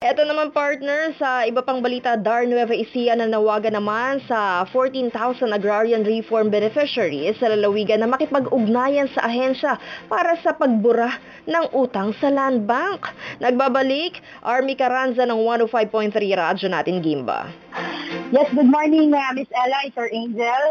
Eto naman partner, sa iba pang balita, Dar Nueva Ecija na nawagan naman sa 14,000 agrarian reform beneficiaries sa lalawigan na makipag-ugnayan sa ahensya para sa pagbura ng utang sa Land Bank. Nagbabalik, Army Caranza ng 105.3 Radyo natin Gimba. Yes, good morning, uh, Miss Ella, Sir Angel.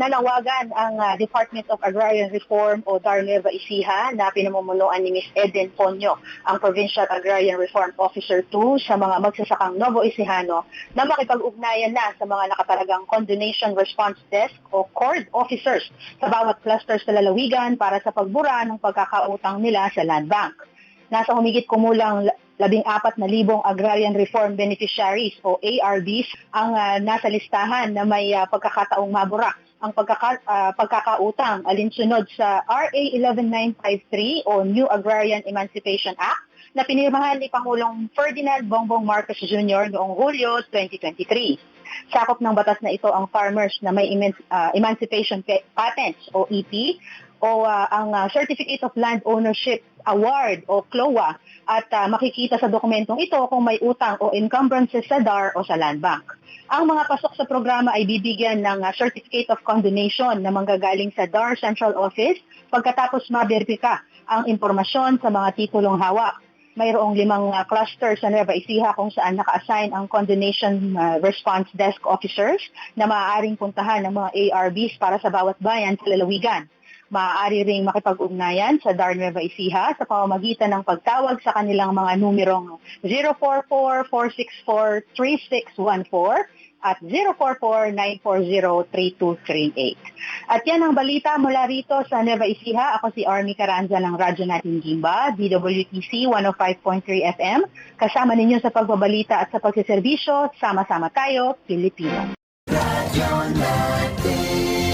Nanawagan ang uh, Department of Agrarian Reform o DAR Nueva Ecija na pinamumunuan ni Miss Eden Ponyo, ang Provincial Agrarian Reform Officer 2 sa mga magsasakang Novo Ecijano na makipag-ugnayan na sa mga nakatalagang Condonation Response Desk o CORD officers sa bawat cluster sa lalawigan para sa pagbura ng pagkakautang nila sa Land Bank. Nasa humigit kumulang labing apat na libong agrarian reform beneficiaries o ARBs ang ah, nasa listahan na may ah, pagkakataong mabura ang pagkaka, ah, pagkakautang alinsunod sa RA 11953 o New Agrarian Emancipation Act na pinirmahan ni Pangulong Ferdinand Bongbong Marcos Jr. noong Hulyo 2023. Sakop ng batas na ito ang farmers na may eman- Emancipation Patents o EP o ah, ang ah, Certificate of Land Ownership Award o CLOA at ah, makikita sa dokumentong ito kung may utang o encumbrances sa DAR o sa Land Bank. Ang mga pasok sa programa ay bibigyan ng ah, Certificate of Condonation na manggagaling sa DAR Central Office pagkatapos maberipika ang impormasyon sa mga titulong hawak. Mayroong limang ah, cluster sa Nueva Ecija kung saan naka-assign ang Condonation ah, Response Desk Officers na maaaring puntahan ng mga ARBs para sa bawat bayan sa lalawigan. Maaari ring makipag-ugnayan sa DAR Nueva Ecija sa pamamagitan ng pagtawag sa kanilang mga numerong 044-464-3614 at 044-940-3238. At yan ang balita mula rito sa Nueva Ecija. Ako si Army Caranza ng Radyo Natin Gimba, DWTC 105.3 FM. Kasama ninyo sa pagbabalita at sa pagsiservisyo. Sama-sama tayo, Pilipino. Radyo natin